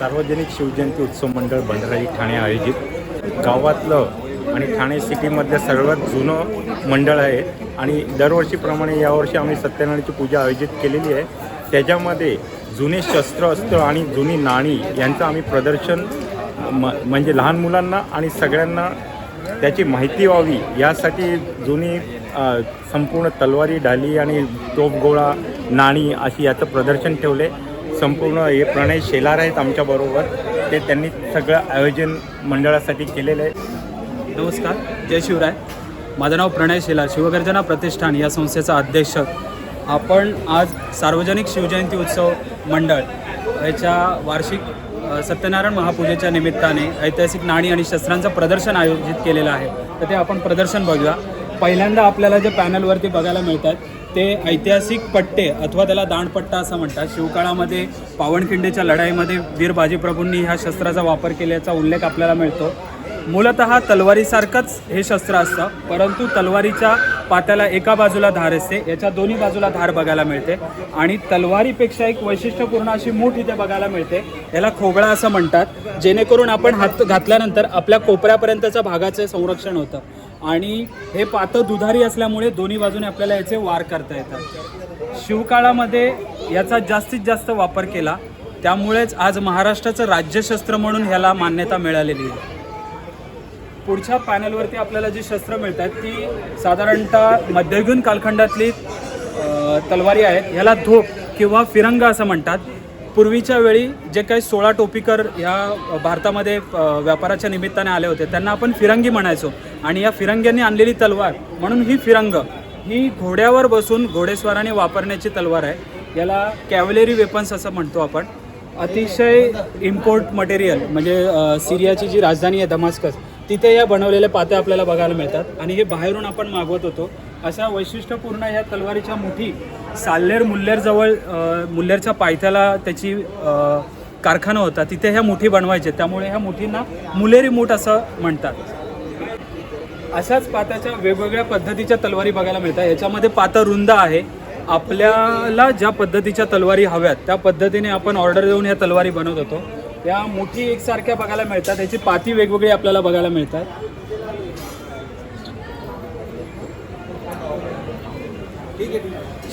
सार्वजनिक शिवजयंती उत्सव मंडळ भंडाराई ठाणे आयोजित. गावातलं आणि ठाणे सिटीमधलं सर्वात जुनं मंडळ आहे. आणि दरवर्षीप्रमाणे यावर्षी आम्ही सत्यनारायणची पूजा आयोजित केलेली आहे. त्याच्यामध्ये जुने शस्त्र अस्त्र आणि जुनी नाणी यांचं आम्ही प्रदर्शन म म्हणजे लहान मुलांना आणि सगळ्यांना त्याची माहिती व्हावी. यासाठी जुनी संपूर्ण तलवारी ढाली आणि तोफगोळा नाणी अशी याचं प्रदर्शन ठेवले. संपूर्ण हे प्रणय शेलार आहेत आमच्याबरोबर ते त्यांनी सगळं आयोजन मंडळासाठी केलेलं आहे. नमस्कार जय शिवराय. माझं नाव प्रणय शेलार शिवगर्जना प्रतिष्ठान या संस्थेचा अध्यक्ष. आपण आज सार्वजनिक शिवजयंती उत्सव मंडळ याच्या वार्षिक सत्यनारायण महापूजेच्या निमित्ताने ऐतिहासिक नाणी आणि शस्त्रांचं प्रदर्शन आयोजित केलेलं आहे. तर ते आपण प्रदर्शन बघूया. पहिल्यांदा आपल्याला जे पॅनलवरती बघायला मिळतात ते ऐतिहासिक पट्टे अथवा त्याला दांडपट्टा असं म्हणतात. शिवकाळामध्ये पावनखिंडीच्या लढाईमध्ये वीर बाजीप्रभूंनी ह्या शस्त्राचा वापर केल्याचा उल्लेख आपल्याला मिळतो. मूलत तलवारीसारखंच हे शस्त्र असतं परंतु तलवारीच्या पात्याला एका बाजूला धार असते याच्या दोन्ही बाजूला धार बघायला मिळते आणि तलवारीपेक्षा एक वैशिष्ट्यपूर्ण अशी मूठ इथे बघायला मिळते. याला खोगळा असं म्हणतात जेणेकरून आपण हात घातल्यानंतर आपल्या कोपऱ्यापर्यंतच्या भागाचे संरक्षण होतं. आणि हे पातं दुधारी असल्यामुळे दोन्ही बाजूने आपल्याला याचे वार करता येतात. शिवकाळामध्ये याचा जास्तीत जास्त वापर केला त्यामुळेच आज महाराष्ट्राचं राज्यशस्त्र म्हणून ह्याला मान्यता मिळालेली आहे. पुढच्या पॅनलवरती आपल्याला जी शस्त्र मिळतात ती साधारणतः मध्ययुगीन कालखंडातली तलवारी आहेत. ह्याला धोप किंवा फिरंगा असं म्हणतात. पूर्वीच्या वेळी जे काही सोळा टोपीकर ह्या भारतामध्ये व्यापाराच्या निमित्ताने आले होते त्यांना आपण फिरंगी म्हणायचो. आणि या फिरंग्यांनी आणलेली तलवार म्हणून ही फिरंग ही घोड्यावर बसून घोडेस्वाराने वापरण्याची तलवार आहे. याला कॅव्हलेरी वेपन्स असं म्हणतो आपण. अतिशय इम्पोर्ट मटेरियल म्हणजे सिरियाची जी राजधानी आहे दमास्कस तिथे या बनवलेल्या पात्या आपल्याला बघायला मिळतात. आणि हे बाहेरून आपण मागवत होतो. अशा वैशिष्ट्यपूर्ण ह्या तलवारीच्या मुठी साल्लेर मुल्लेरजवळ मुल्लेरच्या पायथ्याला त्याची कारखाना होता. तिथे ह्या मुठी बनवायचे. त्यामुळे ह्या मुठींना मुलेरी मूठ असं म्हणतात. अशाच पात्याच्या वेगवेगळ्या पद्धतीच्या तलवारी बघायला मिळतात. याच्यामध्ये पातं रुंद आहे. आपल्याला ज्या पद्धतीच्या तलवारी हव्यात त्या पद्धतीने आपण ऑर्डर देऊन ह्या तलवारी बनवत होतो. या मुठी एकसारख्या बघायला मिळतात. याची पाती वेगवेगळी आपल्याला बघायला मिळतात.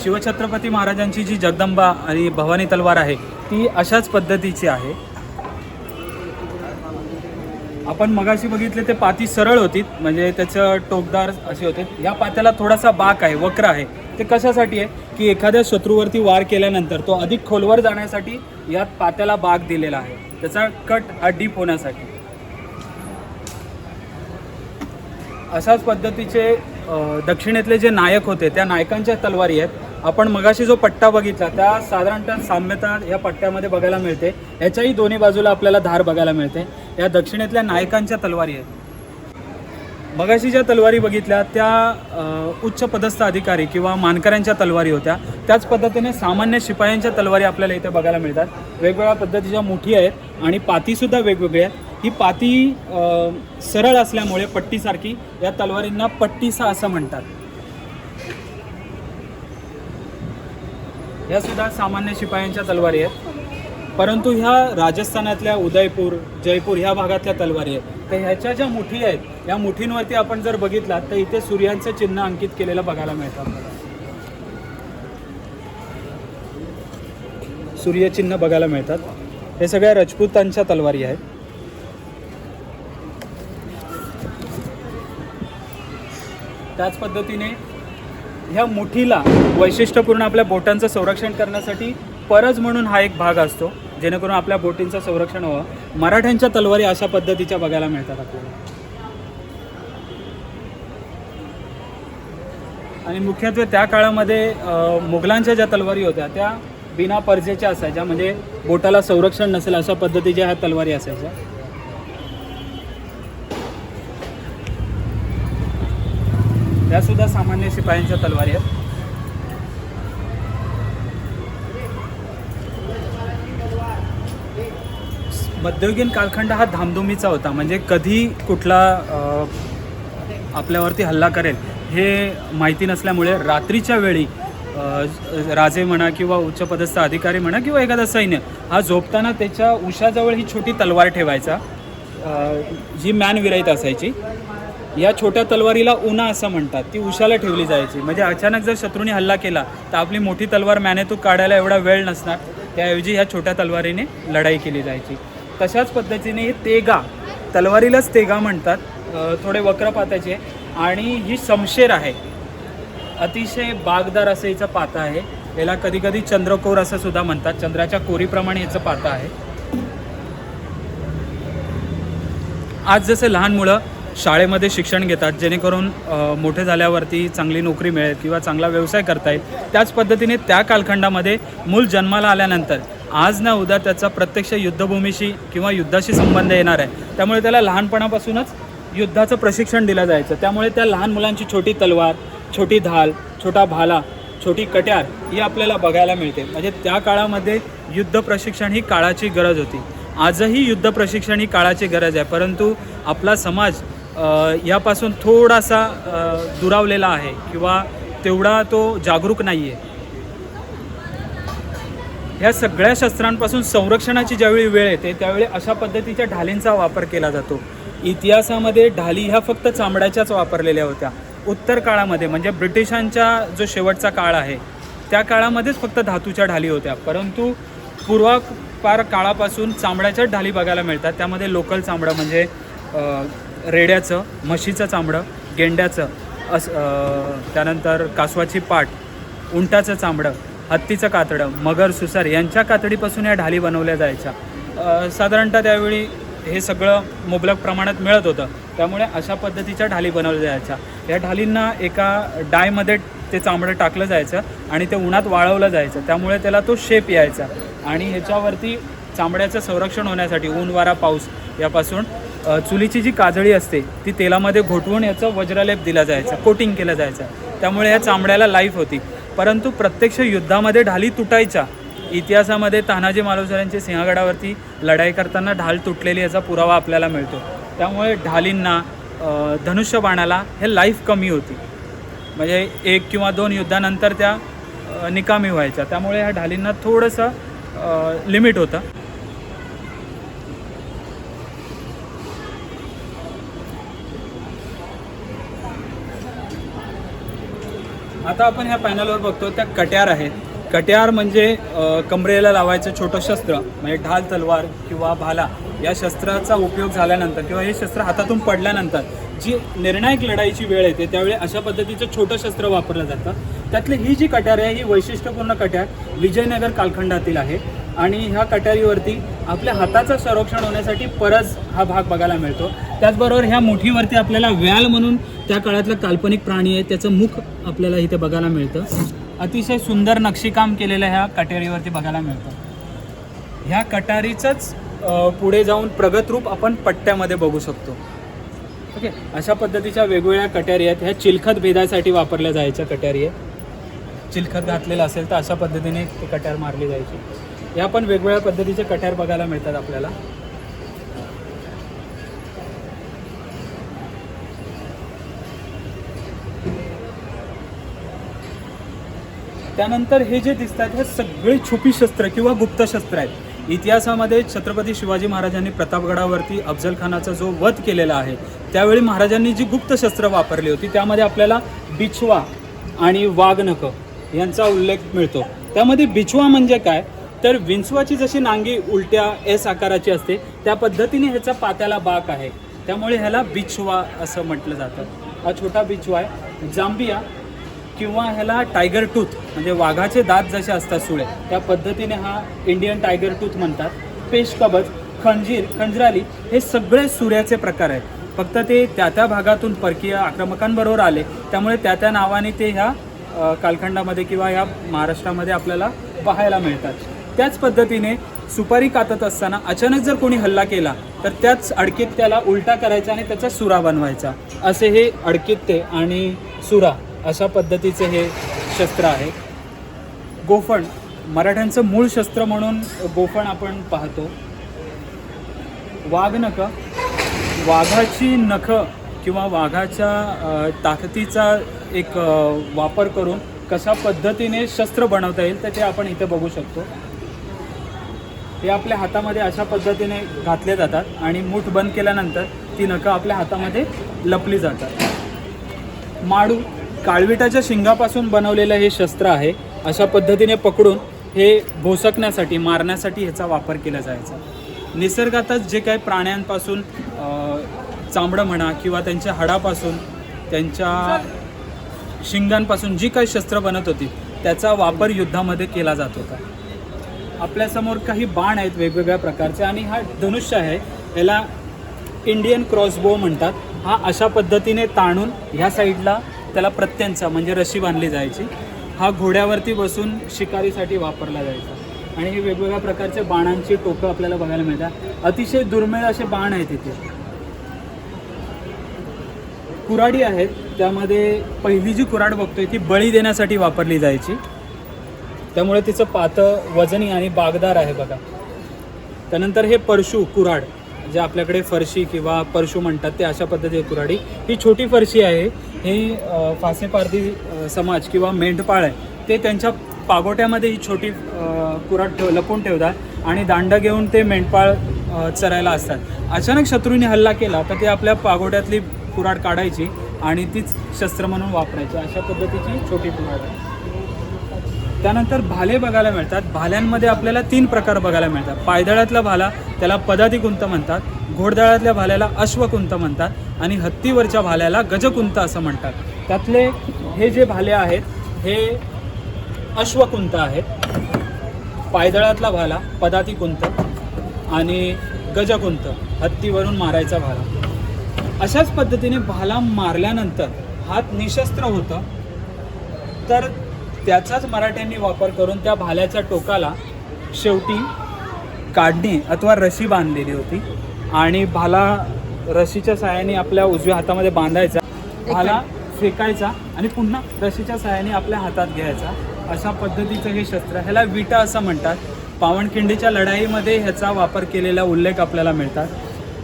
शिवछत्रपती महाराजांची जी जगदंबा आणि भवानी तलवार आहे ती अशाच पद्धतीची आहे. आपण मगाशी बघितले ते पाती सरळ होती म्हणजे त्याचं टोकदार असे होते. या पात्याला थोडासा बाक आहे वक्र आहे. ते कशासाठी आहे? की एखाद्या शत्रूवरती वार केल्यानंतर तो अधिक खोलवर जाण्यासाठी यात पात्याला बाक दिलेला आहे. त्याचा कट हा डीप होण्यासाठी. अशाच पद्धतीचे दक्षिणेतले जे नायक होते त्या नायकांच्या तलवारी आहेत. आपण मगाशी जो पट्टा बघितला त्या साधारणतः साम्यता या पट्ट्यामध्ये बघायला मिळते. याच्याही दोन्ही बाजूला आपल्याला धार बघायला मिळते. या दक्षिणेतल्या नायकांच्या तलवारी आहेत. मगाशी ज्या तलवारी बघितल्या त्या उच्च पदस्थ अधिकारी किंवा मानकऱ्यांच्या तलवारी होत्या. त्याच पद्धतीने सामान्य शिपायांच्या तलवारी आपल्याला इथे बघायला मिळतात. वेगवेगळ्या पद्धतीच्या मुठी आहेत आणि पातीसुद्धा वेगवेगळ्या आहेत. ही पाती सरळ असल्यामुळे पट्टीसारखी या तलवारींना पट्टीसा असं म्हणतात. या सुद्धा सामान्य शिपायांच्या तलवारी आहेत. परंतु ह्या राजस्थानातल्या उदयपूर जयपूर ह्या भागातल्या तलवारी आहेत. तर ह्याच्या ज्या मुठी आहेत या मुठींवरती आपण जर बघितलात तर इथे सूर्यांचं चिन्ह अंकित केलेलं बघायला मिळतं आपल्याला. सूर्यचिन्ह बघायला मिळतात. हे सगळ्या रजपूतांच्या तलवारी आहेत. त्याच पद्धतीने ह्या मुठीला वैशिष्ट्यपूर्ण आपल्या बोटांचं संरक्षण करण्यासाठी परज म्हणून हा एक भाग असतो जेणेकरून आपल्या बोटींचं संरक्षण व्हावं. मराठ्यांच्या तलवारी अशा पद्धतीच्या बघायला मिळतात आपल्याला. आणि मुख्यत्वे त्या काळामध्ये मुघलांच्या ज्या तलवारी होत्या त्या बिना परजेच्या असायच्या म्हणजे बोटाला संरक्षण नसेल अशा पद्धतीच्या ह्या तलवारी असायच्या. त्या सुद्धा सामान्य शिपायांच्या तलवारी आहेत. मध्ययुगीन कालखंड हा धामधुमीचा होता. म्हणजे कधी कुठला आपल्यावरती हल्ला करेल हे माहिती नसल्यामुळे रात्रीच्या वेळी राजे म्हणा किंवा उच्चपदस्थ अधिकारी म्हणा किंवा एखादा सैन्य हा झोपताना त्याच्या उशाजवळ ही छोटी तलवार ठेवायचा. जी मॅन विरहित असायची. या छोट्या तलवारीला उन्हा असं म्हणतात. ती उशाला ठेवली जायची. म्हणजे अचानक जर शत्रूने हल्ला केला तर आपली मोठी तलवार मॅनेतून काढायला एवढा वेळ नसणार. त्याऐवजी ह्या छोट्या तलवारीने लढाई केली जायची. तशाच पद्धतीने हे तेगा तलवारीलाच तेगा म्हणतात थोडे वक्र पात्याचे आणि ही शमशेर आहे. अतिशय बागदार असं हिचं पाता आहे. याला कधी कधी चंद्रकोर असं सुद्धा म्हणतात. चंद्राच्या कोरीप्रमाणे याचं पाता आहे. आज जसं लहान मुलं शाळेमध्ये शिक्षण घेतात जेणेकरून मोठे झाल्यावरती चांगली नोकरी मिळेल किंवा चांगला व्यवसाय करता येईल. त्याच पद्धतीने त्या कालखंडामध्ये मूल जन्माला आल्यानंतर आज ना उद्या त्याचा प्रत्यक्ष युद्धभूमीशी किंवा युद्धाशी संबंध येणार आहे. त्यामुळे त्याला लहानपणापासूनच युद्धाचं प्रशिक्षण दिलं जायचं. त्यामुळे त्या लहान मुलांची छोटी तलवार छोटी धाल छोटा भाला छोटी कट्यार ही आपल्याला बघायला मिळते. म्हणजे त्या काळामध्ये युद्ध प्रशिक्षण ही काळाची गरज होती. आजही युद्ध प्रशिक्षण ही काळाची गरज आहे. परंतु आपला समाज यापासून थोडासा दुरावलेला आहे किंवा तेवढा तो जागरूक नाही आहे ह्या सगळ्या शस्त्रांपासून संरक्षणाची ज्यावेळी वेळ येते त्यावेळी अशा पद्धतीच्या ढालींचा वापर केला जातो. इतिहासामध्ये ढाली ह्या फक्त चामड्याच्याच वापरलेल्या होत्या. उत्तर काळामध्ये म्हणजे ब्रिटिशांच्या जो शेवटचा काळ आहे त्या काळामध्येच फक्त धातूच्या ढाली होत्या. परंतु पूर्वापार काळापासून चामड्याच्याच ढाली बघायला मिळतात. त्यामध्ये लोकल चामडं म्हणजे रेड्याचं म्हशीचं चामडं गेंड्याचं अस त्यानंतर कासवाची पाट उंटाचं चामडं हत्तीचं कातडं मगर सुसार यांच्या कातडीपासून या ढाली बनवल्या जायच्या. साधारणतः त्यावेळी हे सगळं मुबलक प्रमाणात मिळत होतं. त्यामुळे अशा पद्धतीच्या ढाली बनवल्या जायच्या. या ढालींना एका डायमध्ये ते चामडं टाकलं जायचं आणि ते उन्हात वाळवलं जायचं. त्यामुळे त्याला तो शेप यायचा. आणि ह्याच्यावरती चामड्याचं संरक्षण होण्यासाठी ऊन वारा पाऊस यापासून चुलीची जी काजळी असते ती तेलामध्ये घोटवून याचं वज्रलेप दिला जायचा कोटिंग केलं जायचं. त्यामुळे या चामड्याला लाईफ होती. परंतु प्रत्यक्ष युद्धामध्ये ढाली तुटायच्या इतिहासामध्ये तानाजी मालवसरांची सिंहगडावरती लढाई करताना ढाल तुटलेली याचा पुरावा आपल्याला मिळतो. त्यामुळे ढालींना धनुष्यबाणाला हे लाईफ कमी होती. म्हणजे एक किंवा दोन युद्धानंतर त्या निकामी व्हायच्या. त्यामुळे ह्या ढालींना थोडंसं लिमिट होतं. आता आपण ह्या पॅनलवर बघतो त्या कट्यार आहेत. कट्यार म्हणजे कमरेला लावायचं छोटं शस्त्र म्हणजे ढाल तलवार किंवा भाला या शस्त्राचा उपयोग झाल्यानंतर किंवा हे शस्त्र हातातून पडल्यानंतर जी निर्णायक लढाईची वेळ येते त्यावेळी अशा पद्धतीचं छोटं शस्त्र वापरलं जातं. त्यातली ही जी कट्यार आहे ही वैशिष्ट्यपूर्ण कट्यार विजयनगर कालखंडातील आहे. आणि ह्या कट्यारीवरती आपल्या हाताचं संरक्षण होण्यासाठी परस हा भाग बघायला मिळतो. त्याचबरोबर ह्या मुठीवरती आपल्याला व्याल म्हणून त्या काळातलं काल्पनिक प्राणी आहे त्याचं मुख आपल्याला इथे बघायला मिळतं. अतिशय सुंदर नक्षीकाम केलेलं ह्या कटारीवरती बघायला मिळतं. ह्या कटारीचंच पुढे जाऊन प्रगत रूप आपण पट्ट्यामध्ये बघू शकतो. ओके? अशा पद्धतीच्या वेगवेगळ्या कट्यारी आहेत. ह्या चिलखत भेदासाठी वापरल्या जायच्या कट्यारी आहे चिलखत घातलेलं असेल तर अशा पद्धतीने ती कट्यार मारली जायची. या पण वेगवेगळ्या पद्धतीचे कट्यार बघायला मिळतात आपल्याला. त्यानंतर हे जे दिसत आहेत हे सगळे छुपी शस्त्र किंवा गुप्त शस्त्र आहेत. इतिहासामध्ये छत्रपती शिवाजी महाराजांनी प्रतापगडावरती अफजल खानाचा जो वध केलेला आहे त्यावेळी महाराजांनी जी गुप्त शस्त्र वापरली होती त्यामध्ये आपल्याला बिछवा आणि वाघनख यांचा उल्लेख मिळतो. त्यामध्ये बिछवा म्हणजे काय? तर विंचवाची जशी नांगी उलट्या एस आकाराची असते त्या पद्धतीने ह्याचा पात्याला बाक आहे. त्यामुळे ह्याला बिछवा असं म्हटलं जातं. हा छोटा बिछवा आहे. जांबिया किंवा ह्याला टायगर टूथ म्हणजे वाघाचे दात जसे असतात सुळे त्या पद्धतीने हा इंडियन टायगर टूथ म्हणतात. पेशकबज खंजीर खंजराली हे सगळे सूर्याचे प्रकार आहेत. फक्त ते त्या त्या भागातून परकीय आक्रमकांबरोबर आले त्यामुळे त्या त्या नावाने ते ह्या कालखंडामध्ये किंवा ह्या महाराष्ट्रामध्ये आपल्याला पाहायला मिळतात. त्याच पद्धतीने सुपारी कातत असताना अचानक जर कोणी हल्ला केला तर त्याच अडकीत त्याला उलटा करायचा आणि त्याचा सुरा बनवायचा. असे हे अडकित्य आणि सुरा. अशा पद्धतीचे हे शस्त्र आहे. गोफण मराठ्यांचं मूळ शस्त्र म्हणून गोफण आपण पाहतो. वाघ नखं वाघाची नख किंवा वाघाच्या ताकदीचा एक वापर करून कशा पद्धतीने शस्त्र बनवता येईल तर ते आपण इथे बघू शकतो. हे आपल्या हातामध्ये अशा पद्धतीने घातले जातात आणि मूठ बंद केल्यानंतर ती नखं आपल्या हातामध्ये लपली जातात. माडू काळविटाच्या शिंगापासून बनवलेलं हे शस्त्र आहे अशा पद्धतीने पकडून हे भोसकण्यासाठी मारण्यासाठी ह्याचा वापर केला जायचा. निसर्गातच जे काही प्राण्यांपासून चांबडं चामडं म्हणा किंवा त्यांच्या हाडापासून त्यांच्या शिंगांपासून जी काही शस्त्र बनत होती त्याचा वापर युद्धामध्ये केला जात होता. आपल्यासमोर काही बाण आहेत वेगवेगळ्या प्रकारचे आणि हा धनुष्य आहे याला इंडियन क्रॉसबो म्हणतात. हा अशा पद्धतीने ताणून ह्या साईडला त्याला प्रत्यंचा म्हणजे रशी बांधली जायची. हा घोड्यावरती बसून शिकारीसाठी वापरला जायचा. आणि हे वेगवेगळ्या प्रकारचे बाणांची टोकं आपल्याला बघायला मिळतात. अतिशय दुर्मिळ असे बाण आहेत इथे. कुराडी आहेत. त्यामध्ये पहिली जी कुराड बघतोय ती बळी देण्यासाठी वापरली जायची. त्यामुळे तिचं पातं वजनी आणि बागदार आहे बघा. त्यानंतर हे परशू कुराड जे आपल्याकडे फरशी किंवा परशू म्हणतात ते अशा पद्धतीची कुराडी ही छोटी फरशी आहे. ही फासेपारधी समाज किंवा मेंढपाळ आहे. ते त्यांच्या पागोट्यामध्ये ही छोटी कुराड ठेव लपून ठेवतात आणि दांड घेऊन ते मेंढपाळ चरायला असतात. अचानक शत्रूने हल्ला केला तर ते आपल्या पागोट्यातली कुराड काढायची आणि तीच शस्त्र म्हणून वापरायची. अशा पद्धतीची छोटी कुराड आहे. त्यानंतर भाले बघायला मिळतात. भाल्यांमध्ये आपल्याला तीन प्रकार बघायला मिळतात. पायदळातला भाला त्याला पदाधिकुंत म्हणतात. घोडदळातल्या भाल्याला अश्वकुंत म्हणतात. आणि हत्तीवरच्या भाल्याला गजकुंत असं म्हणतात. त्यातले हे जे भाले आहेत हे अश्वकुंत आहेत. पायदळातला भाला पदातिकुंत आणि गजकुंत हत्तीवरून मारायचा भाला. अशाच पद्धतीने भाला मारल्यानंतर हात निशस्त्र होतं. तर त्याचाच मराठ्यांनी वापर करून त्या भाल्याच्या टोकाला शेवटी काढणी अथवा रशी बांधलेली होती. आणि भाला रशीच्या साहाय्याने आपल्या उजव्या हातामध्ये बांधायचा भाला फेकायचा आणि पुन्हा रशीच्या साहाय्याने आपल्या हातात घ्यायचा. अशा पद्धतीचं हे शस्त्र ह्याला विटा असं म्हणतात. पावनखिंडीच्या लढाईमध्ये ह्याचा वापर केलेला उल्लेख आपल्याला मिळतात.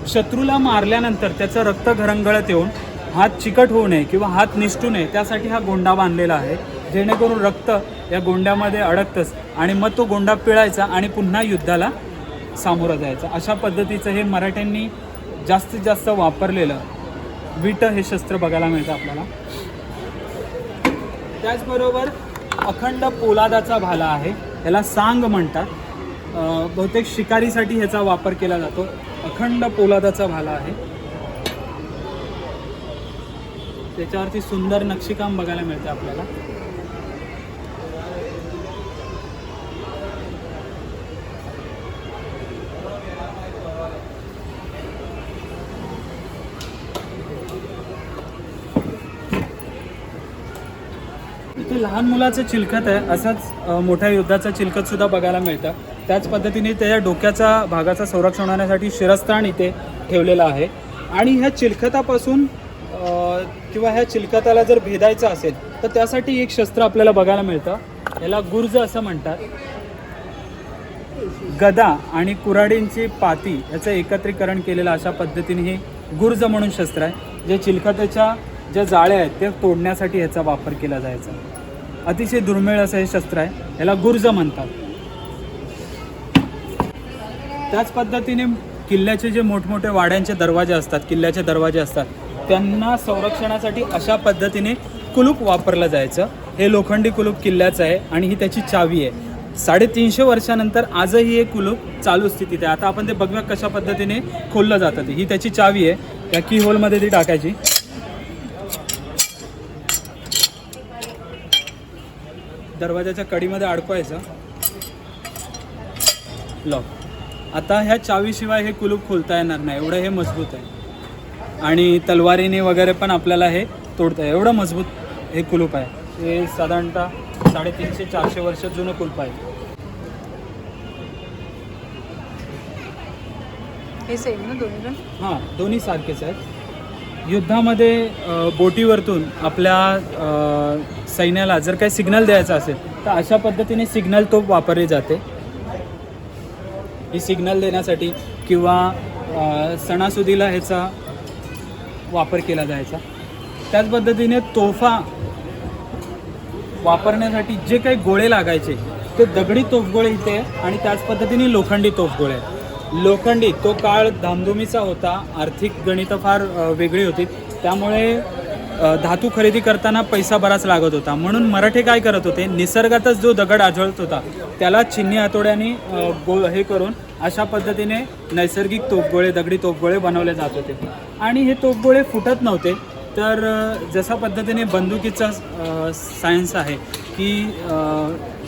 शत्रूला मारल्यानंतर त्याचं रक्त घरंगळत येऊन हात चिकट होऊ नये किंवा हात निसटू नये त्यासाठी हा गोंडा बांधलेला आहे. जेणेकरून रक्त या गोंड्यामध्ये अडकतंच आणि मग तो गोंडा पिळायचा आणि पुन्हा युद्धाला सामोरं जायचं. अशा पद्धतीचं हे मराठ्यांनी जास्तीत जास्त वापरलेलं विट हे शस्त्र बघायला मिळतं आपल्याला. त्याचबरोबर अखंड पोलादाचा भाला आहे. ह्याला सांग म्हणतात. बहुतेक शिकारीसाठी ह्याचा वापर केला जातो. अखंड पोलादाचा भाला आहे. त्याच्यावरती सुंदर नक्षीकाम बघायला मिळतं आपल्याला. लहान मुलाचं चिलखत आहे असंच मोठ्या युद्धाचं चिलखत सुद्धा बघायला मिळतं. त्याच पद्धतीने त्याच्या डोक्याचा भागाचा संरक्षण होण्यासाठी शिरस्ताण इथे ठेवलेलं आहे. आणि ह्या चिलखतापासून किंवा ह्या चिलखताला जर भेदायचं असेल तर त्यासाठी एक शस्त्र आपल्याला बघायला मिळतं. याला गुर्ज असं म्हणतात. गदा आणि कुऱ्हाडींची पाती याचं एकत्रीकरण केलेलं अशा पद्धतीने हे गुर्ज म्हणून शस्त्र आहे जे चिलखताच्या ज्या जाळ्या आहेत ते तोडण्यासाठी ह्याचा वापर केला जायचा. अतिशय दुर्मिळ असं हे शस्त्र आहे. याला गुर्ज म्हणतात. त्याच पद्धतीने किल्ल्याचे जे मोठमोठे वाड्यांचे दरवाजे असतात किल्ल्याचे दरवाजे असतात त्यांना संरक्षणासाठी अशा पद्धतीने कुलूप वापरलं जायचं. हे लोखंडी कुलूप किल्ल्याचं आहे आणि ही त्याची चावी आहे. साडेतीनशे वर्षानंतर आजही हे कुलूप चालू स्थितीत आहे. आता आपण ते बघूया कशा पद्धतीने खोललं जातं ही त्याची चावी आहे. त्या की होलमध्ये ती टाकायची. दरवाजाच्या कडीमध्ये अडकवायचं. लॉक आता ह्या चावीशिवाय हे कुलूप खोलता येणार नाही. एवढं हे मजबूत आहे. आणि तलवारीने वगैरे पण आपल्याला हे तोडता आहे एवढं मजबूत हे कुलूप आहे. हे साधारणतः साडेतीनशे चारशे वर्ष जुनं कुलूप आहे. हे सेम ना दोन्ही पण? हां दोन्ही सारखेच आहेत. युद्धामध्ये बोटीवरतून आपल्या सैन्याला जर काही सिग्नल द्यायचा असेल तर अशा पद्धतीने सिग्नल तो वापरली जाते ही सिग्नल देण्यासाठी किंवा सणासुदीला ह्याचा वापर केला जायचा त्याच पद्धतीने तोफा वापरण्यासाठी जे काही गोळे लागायचे ते दगडी तोफगोळे इथे आणि त्याच पद्धतीने लोखंडी तोफगोळे आहेत. लोखंडी तो काळ धामधुमीचा होता. आर्थिक गणितं फार वेगळी होती. त्यामुळे धातू खरेदी करताना पैसा बराच लागत होता. म्हणून मराठे काय करत होते? निसर्गातच जो दगड आढळत होता त्याला चिन्नी हातोड्याने गोल हे करून अशा पद्धतीने नैसर्गिक तोफगोळे दगडी तोफगोळे बनवले जात होते. आणि हे तोफगोळे फुटत नव्हते. तर जसा जशा पद्धतीने बंदुकीचा सायन्स आहे की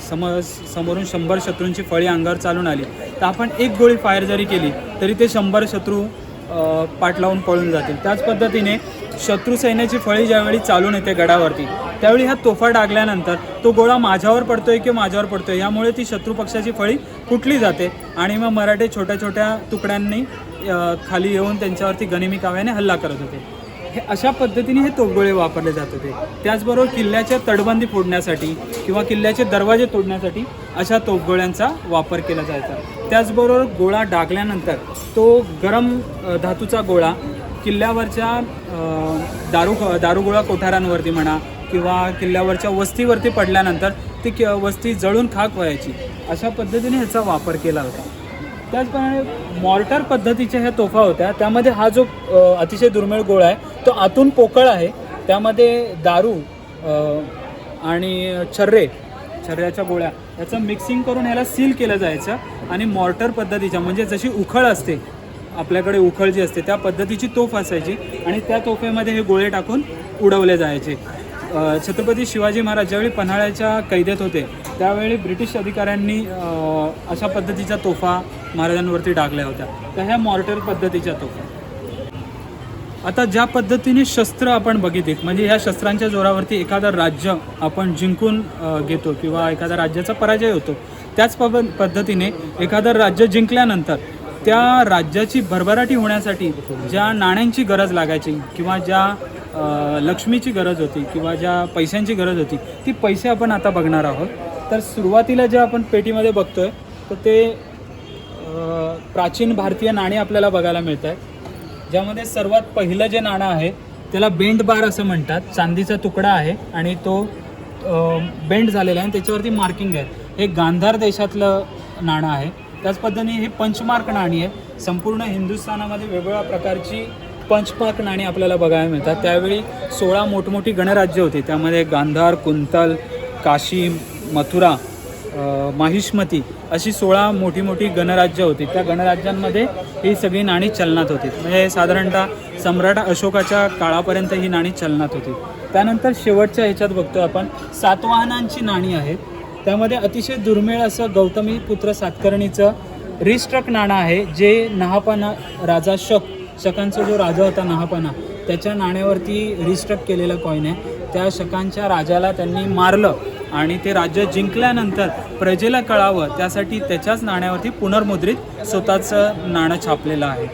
समज सम समोरून शंभर शत्रूंची फळी अंगावर चालून आली. तर आपण एक गोळी फायर जरी केली तरी ते शंभर शत्रू अ, पाठ लावून पळून जातील. त्याच पद्धतीने शत्रू सैन्याची फळी ज्यावेळी चालून येते गडावरती त्यावेळी ह्या तोफा डागल्यानंतर तो गोळा माझ्यावर पडतोय की माझ्यावर पडतोय यामुळे ती शत्रू पक्षाची फळी फुटली जाते आणि मग मराठे छोट्या छोट्या तुकड्यांनी खाली येऊन त्यांच्यावरती गनिमी काव्याने हल्ला करत होते. हे अशा पद्धतीने हे तोफगोळे वापरले जात होते. त्याचबरोबर किल्ल्याच्या तटबंदी फोडण्यासाठी किंवा किल्ल्याचे दरवाजे तोडण्यासाठी अशा तोफगोळ्यांचा वापर केला जायचा. त्याचबरोबर गोळा डागल्यानंतर तो गरम धातूचा गोळा किल्ल्यावरच्या दारू दारुगोळा कोठारांवरती म्हणा किंवा किल्ल्यावरच्या वस्तीवरती पडल्यानंतर ती वस्ती जळून खाक व्हायची. अशा पद्धतीने ह्याचा वापर केला होता. त्याचप्रमाणे मॉर्टर पद्धतीच्या ह्या तोफा होत्या. त्यामध्ये हा जो अतिशय दुर्मिळ गोळा आहे तो आतून पोकळ आहे. त्यामध्ये दारू आणि छर्रे छर्ऱ्याच्या गोळ्या याचं मिक्सिंग करून ह्याला सील केलं जायचं. आणि मॉर्टर पद्धतीच्या म्हणजे जशी उखळ असते आपल्याकडे उखळ जी असते त्या पद्धतीची तोफ असायची. आणि त्या तोफेमध्ये हे गोळे टाकून उडवले जायचे. छत्रपती शिवाजी महाराज ज्यावेळी पन्हाळ्याच्या कैदेत होते त्यावेळी ब्रिटिश अधिकाऱ्यांनी अशा पद्धतीच्या तोफा महाराजांवरती टाकल्या होत्या. तर ह्या मॉर्टर पद्धतीच्या तोफा आता ज्या पद्धतीने शस्त्र आपण बघितली म्हणजे ह्या शस्त्रांच्या जोरावरती एखादं राज्य आपण जिंकून घेतो किंवा एखाद्या राज्याचा पराजय होतो त्याच पब पद्धतीने एखादं राज्य जिंकल्यानंतर त्या राज्याची भरभराटी होण्यासाठी ज्या नाण्यांची गरज लागायची किंवा ज्या लक्ष्मीची गरज होती किंवा ज्या पैशांची गरज होती ती पैसे आपण आता बघणार आहोत. तर सुरुवातीला जे आपण पेटीमध्ये बघतोय तर ते प्राचीन भारतीय नाणी आपल्याला बघायला मिळत आहेत ज्यामध्ये सर्वात पहिलं जे नाणं आहे त्याला बेंड बार असं म्हणतात. चांदीचा तुकडा आहे आणि तो बेंड झालेला आहे आणि त्याच्यावरती मार्किंग आहे. हे गांधार देशातलं नाणं आहे. त्याच पद्धतीने हे पंचमार्क नाणी आहे संपूर्ण हिंदुस्थानामध्ये वेगवेगळ्या प्रकारची पंचमार्क नाणी आपल्याला बघायला मिळतात. त्यावेळी सोळा मोठमोठी गणराज्य होती. त्यामध्ये गांधार कुंतल काशी मथुरा माहिष्मती अशी सोळा मोठी मोठी गणराज्य होती. त्या गणराज्यांमध्ये ही सगळी नाणी चलनात होती. म्हणजे साधारणतः सम्राट अशोकाच्या काळापर्यंत ही नाणी चलनात होती. त्यानंतर शेवटच्या ह्याच्यात बघतो आपण सातवाहनांची नाणी आहेत. त्यामध्ये अतिशय दुर्मिळ असं गौतमी पुत्र सातकर्णीचं रिस्ट्रक नाणं आहे जे नहापाना राजा शक शकांचा जो राजा होता नहापाना त्याच्या नाण्यावरती रिस्ट्रक केलेलं कॉईन आहे. त्या शकांच्या राजाला त्यांनी मारलं. आणि ते राज्य जिंकल्यानंतर प्रजेला कळावं त्यासाठी त्याच्याच नाण्यावरती पुनर्मुद्रित स्वतःचं नाणं छापलेलं आहे.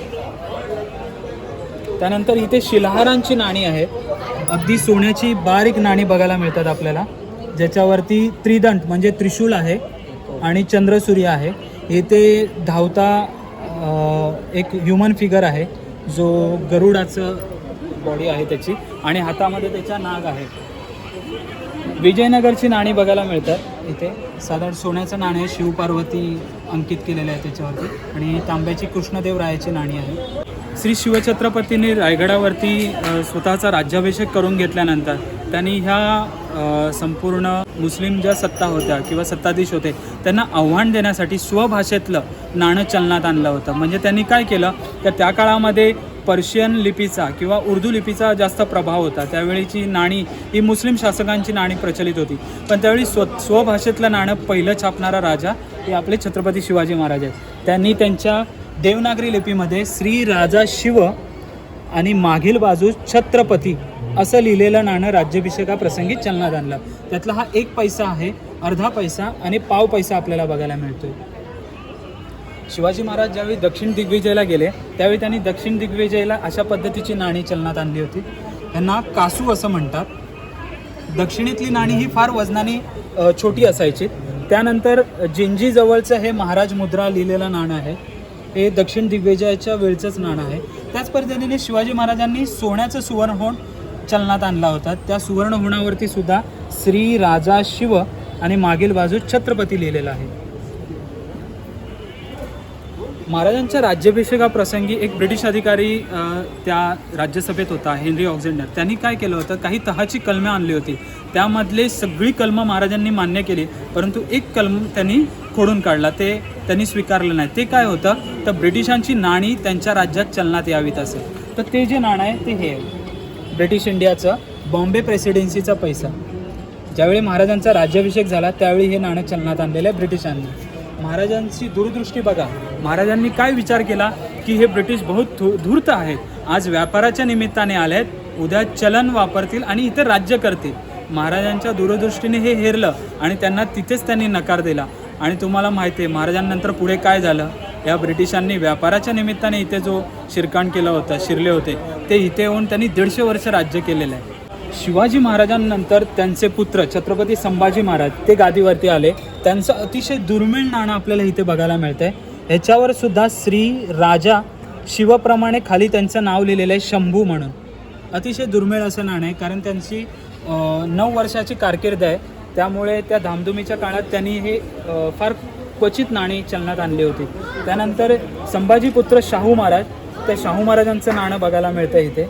त्यानंतर इथे शिलाहारांची नाणी आहेत. अगदी सोन्याची बारीक नाणी बघायला मिळतात आपल्याला. ज्याच्यावरती त्रिदंट म्हणजे त्रिशूल आहे आणि चंद्रसूर्य आहे. इथे धावता एक ह्युमन फिगर आहे. जो गरुडाचं बॉडी आहे त्याची आणि हातामध्ये त्याच्या नाग आहे. विजयनगरची नाणी बघायला मिळतात. इथे साधारण सोन्याचं नाणं आहे शिवपार्वती अंकित केलेलं आहे त्याच्यावरती. आणि तांब्याची कृष्णदेवरायाची नाणी आहे. श्री शिवछत्रपतींनी रायगडावरती स्वतःचा राज्याभिषेक करून घेतल्यानंतर त्यांनी ह्या संपूर्ण मुस्लिम ज्या सत्ता होत्या किंवा सत्ताधीश होते त्यांना आव्हान देण्यासाठी स्वभाषेतलं नाणं चलनात आणलं होतं. म्हणजे त्यांनी काय केलं? तर त्या काळामध्ये पर्शियन लिपीचा किंवा उर्दू लिपीचा जास्त प्रभाव होता. त्यावेळीची नाणी ही मुस्लिम शासकांची नाणी प्रचलित होती. पण त्यावेळी स्व स्वभाषेतलं नाणं पहिलं छापणारा राजा हे आपले छत्रपती शिवाजी महाराज आहेत. त्यांनी त्यांच्या देवनागरी लिपीमध्ये श्री राजा शिव आणि मागील बाजूस छत्रपती असं लिहिलेलं नाणं राज्याभिषेकाप्रसंगी चलनात आणलं. त्यातला हा एक पैसा आहे अर्धा पैसा आणि पाव पैसा आपल्याला बघायला मिळतोय. शिवाजी महाराज ज्यावेळी दक्षिण दिग्विजयला गेले त्यावेळी त्यांनी दक्षिण दिग्विजयला अशा पद्धतीची नाणी चलनात आणली होती. त्यांना कासू असं म्हणतात. दक्षिणेतली नाणी ही फार वजनाने छोटी असायची. त्यानंतर जिंजीजवळचं हे महाराज मुद्रा लिहिलेलं नाणं आहे. हे दक्षिण दिग्विजयाच्या वेळचंच नाणं आहे. त्याच पद्धतीने शिवाजी महाराजांनी सोन्याचं सुवर्णहोण चलनात आणला होता. त्या सुवर्णहोणावरती सुद्धा श्री राजा शिव आणि मागील बाजूस छत्रपती लिहिलेलं आहे. महाराजांच्या राज्याभिषेकाप्रसंगी एक ब्रिटिश अधिकारी त्या राज्यसभेत होता हेनरी ऑक्झेंडर. त्यांनी काय केलं होतं? काही तहाची कलमे आणली होती. त्यामधले सगळी कलमं महाराजांनी मान्य केली परंतु एक कलम त्यांनी खोडून काढला. ते त्यांनी स्वीकारलं नाही. ते काय होतं? तर ब्रिटिशांची नाणी त्यांच्या राज्यात चलनात यावीत असेल तर ते जे नाणं आहे ते हे आहे. ब्रिटिश इंडियाचं बॉम्बे प्रेसिडेन्सीचा पैसा. ज्यावेळी महाराजांचा राज्याभिषेक झाला त्यावेळी हे नाणं चलनात आणलेलं आहे ब्रिटिशांनी. महाराजांची दूरदृष्टी बघा. महाराजांनी काय विचार केला? की हे ब्रिटिश बहुत धू- धूर्त आहेत. आज व्यापाराच्या निमित्ताने आले आहेत उद्या चलन वापरतील आणि इथे राज्य करतील. महाराजांच्या दूरदृष्टीने हे हेरलं आणि त्यांना तिथेच त्यांनी नकार दिला. आणि तुम्हाला माहिती आहे महाराजांनंतर पुढे काय झालं? या ब्रिटिशांनी व्यापाराच्या निमित्ताने इथे जो शिरकाण केला होता शिरले होते ते इथे येऊन त्यांनी दीडशे वर्ष राज्य केलेलं आहे. शिवाजी महाराजांनंतर त्यांचे पुत्र छत्रपती संभाजी महाराज ते गादीवरती आले. त्यांचं अतिशय दुर्मिळ नाणं आपल्याला इथे बघायला मिळतंय. ह्याच्यावर सुद्धा श्री राजा शिवप्रमाणे खाली त्यांचं नाव लिहिलेलं आहे शंभू म्हणून. अतिशय दुर्मिळ असं नाणं आहे कारण त्यांची नऊ वर्षाची कारकीर्द आहे. त्यामुळे त्या धामधुमीच्या काळात त्यांनी हे फार क्वचित नाणी चलनात आणली होती. त्यानंतर संभाजीपुत्र शाहू महाराज त्या शाहू महाराजांचं नाणं बघायला मिळतं इथे.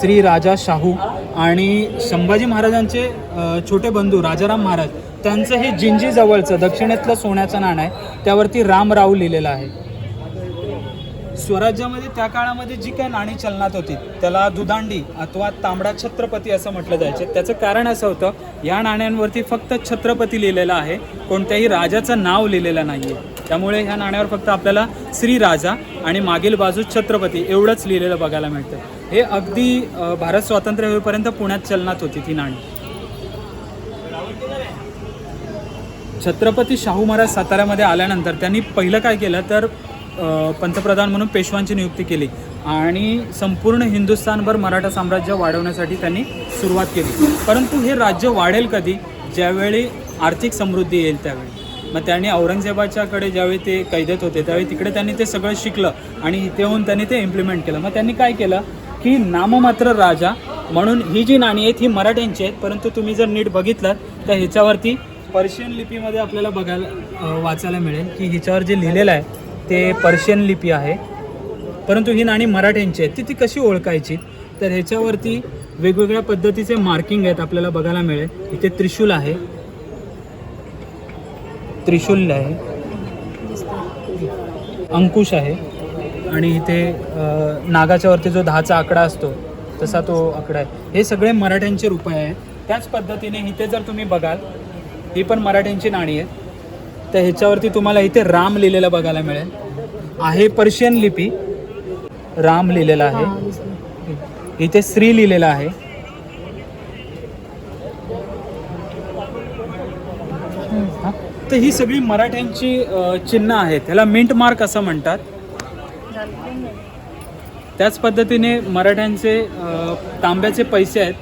श्री राजा शाहू आणि संभाजी महाराजांचे छोटे बंधू राजाराम महाराज त्यांचं हे जिंजी जवळचं दक्षिणेतलं सोन्याचं नाणं आहे त्यावरती रामराव लिहिलेलं आहे. स्वराज्यामध्ये त्या काळामध्ये जी काही नाणी चलनात होती त्याला दुदांडी अथवा तांबडा छत्रपती असं म्हटलं जायचे. त्याचं कारण असं होतं या नाण्यांवरती फक्त छत्रपती लिहिलेलं आहे कोणत्याही राजाचं नाव लिहिलेलं नाही आहे त्यामुळे ह्या नाण्यावर फक्त आपल्याला श्री राजा आणि मागील बाजू छत्रपती एवढंच लिहिलेलं बघायला मिळतं. हे अगदी भारत स्वातंत्र्य होईपर्यंत पुण्यात चलनात होती ती नाणी. छत्रपती शाहू महाराज साताऱ्यामध्ये आल्यानंतर त्यांनी पहिलं काय केलं तर पंतप्रधान म्हणून पेशवांची नियुक्ती केली आणि संपूर्ण हिंदुस्थानभर मराठा साम्राज्य वाढवण्यासाठी त्यांनी सुरुवात केली. परंतु हे राज्य वाढेल कधी? ज्यावेळी आर्थिक समृद्धी येईल त्यावेळी. मग त्यांनी औरंगजेबाच्याकडे ज्यावेळी ते कैदेत होते त्यावेळी तिकडे त्यांनी ते सगळं शिकलं आणि इथे होऊन त्यांनी ते इम्प्लिमेंट केलं. मग त्यांनी काय केलं? की नाममात्र राजा म्हणून ही जी नाणी आहेत ही मराठ्यांची आहेत परंतु तुम्ही जर नीट बघितलं तर ह्याच्यावरती पर्शियन लिपीमध्ये आपल्याला बघायला वाचायला मिळेल की ह्याच्यावर जे लिहिलेलं आहे ते पर्शियन लिपी आहे. परंतु ही नाणी मराठ्यांची आहेत ती ती कशी ओळखायची? तर ह्याच्यावरती वेगवेगळ्या पद्धतीचे मार्किंग आहेत आपल्याला बघायला मिळेल. इथे त्रिशूल आहे. त्रिशूल आहे. अंकुश आहे. आणि इथे अ, नागाच्या वरती जो दहाचा आकडा असतो तसा तो आकडा आहे. हे सगळे मराठ्यांचे रुपये आहेत. त्याच पद्धतीने इथे जर तुम्ही बघाल ही पण मराठ्यांची नाणी आहेत. तर ह्याच्यावरती तुम्हाला इथे राम लिहिलेलं बघायला मिळेल. आहे पर्शियन लिपी. राम लिहिलेला आहे. इथे श्री लिहिलेला आहे. तर ही सगळी मराठ्यांची चिन्ह आहेत. ह्याला मिंट मार्क असं म्हणतात. त्याच पद्धतीने मराठ्यांचे तांब्याचे पैसे आहेत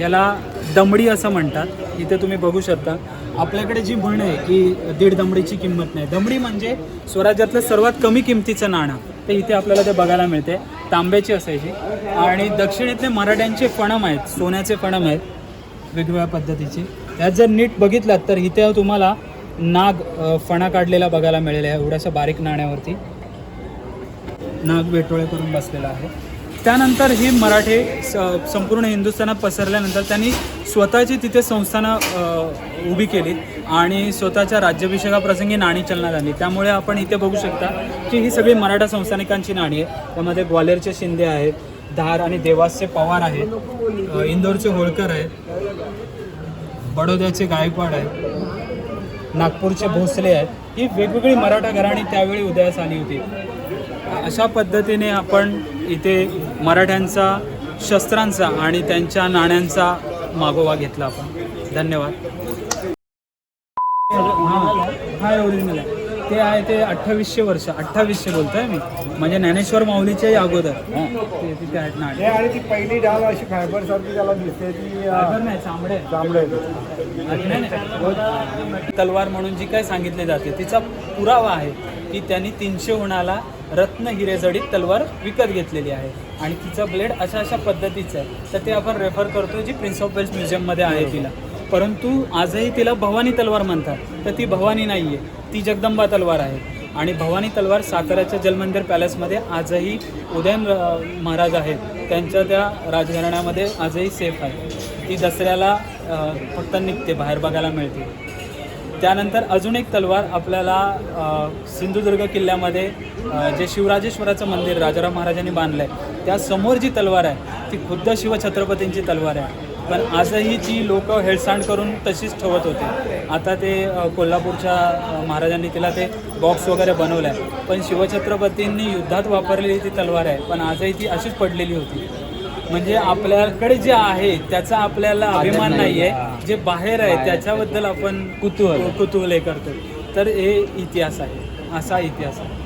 याला दमडी असं म्हणतात. इथे तुम्ही बघू शकता. आपल्याकडे जी म्हण आहे की दीड दमडीची किंमत नाही. दमडी म्हणजे स्वराज्यातलं सर्वात कमी किमतीचं नाणं. ते इथे आपल्याला ते बघायला मिळते. तांब्याची असायची. आणि दक्षिणेतले मराठ्यांचे फणम आहेत सोन्याचे फणम आहेत वेगवेगळ्या पद्धतीचे. यात जर नीट बघितलात तर इथे तुम्हाला नाग फणा काढलेला बघायला मिळेल आहे एवढ्याशा बारीक नाण्यावरती. नाग वेटोळे करून बसलेला आहे. त्यानंतर ही मराठे स संपूर्ण हिंदुस्थानात पसरल्यानंतर त्यांनी स्वतःची तिथे संस्थानं उभी केली आणि स्वतःच्या राज्याभिषेकाप्रसंगी नाणी चलनात आली त्यामुळे आपण इथे बघू शकता की ही सगळी मराठा संस्थानिकांची नाणी आहे त्यामध्ये ग्वालेरचे शिंदे आहेत धार आणि देवासचे पवार आहेत इंदोरचे होळकर आहेत बडोद्याचे गायकवाड आहेत नागपूरचे भोसले आहेत. ही वेगवेगळी मराठा घराणी त्यावेळी उदयास आली होती. अशा पद्धतीने आपण इथे मराठ्यांचा शस्त्रांचा आणि त्यांच्या नाण्यांचा मागोवा घेतला आपण. धन्यवाद. हां ओरिजिनल आहे. ते आहे ते अठ्ठावीसशे वर्ष अठ्ठावीसशे बोलतोय मी. म्हणजे ज्ञानेश्वर माऊलीच्याही अगोदर. ते तिथे आहेत नाणे आणि ती पहिली डाल अशी फायबर सारखी त्याला दिसते ती फायबर नाही चांबडे. चांबडे नाही. तलवार म्हणून जी काय सांगितले जाते तिचा पुरावा आहे. की त्यांनी तीनशे हुणाला रत्न हिरेजडीत तलवार विकत घेतलेली आहे. आणि तिचा ब्लेड अशा अशा पद्धतीचं आहे. तर ते आपण रेफर करतो जी प्रिन्स ऑफ वेल्स म्युझियममध्ये आहे तिला. परंतु आजही तिला भवानी तलवार म्हणतात. तर ती भवानी नाही आहे ती जगदंबा तलवार आहे. आणि भवानी तलवार साताऱ्याच्या जलमंदिर पॅलेसमध्ये आजही उदयन अ, महाराज आहेत. त्यांच्या त्या राजघराण्यामध्ये आजही सेफ आहे. ती दसऱ्याला फक्त निघते बाहेर बघायला मिळते. त्यानंतर अजून एक तलवार आपल्याला सिंधुदुर्ग किल्ल्यामध्ये जे शिवराजेश्वराचं मंदिर राजाराम महाराजांनी बांधलं आहे त्यासमोर जी तलवार आहे ती खुद्द शिवछत्रपतींची तलवार आहे. पण आजही जी लोक हेळसांड करून तशीच ठेवत होते. आता ते कोल्हापूरच्या महाराजांनी तिला ते बॉक्स वगैरे बनवलं आहे पण शिवछत्रपतींनी युद्धात वापरलेली ती तलवार आहे पण आजही ती अशीच पडलेली होती. म्हणजे आपल्याकडे जे आहे त्याचा आपल्याला अभिमान नाही आहे जे बाहेर आहे त्याच्याबद्दल आपण कुतूहल कुतूहल हे करतो तर हे इतिहास आहे. असा इतिहास आहे.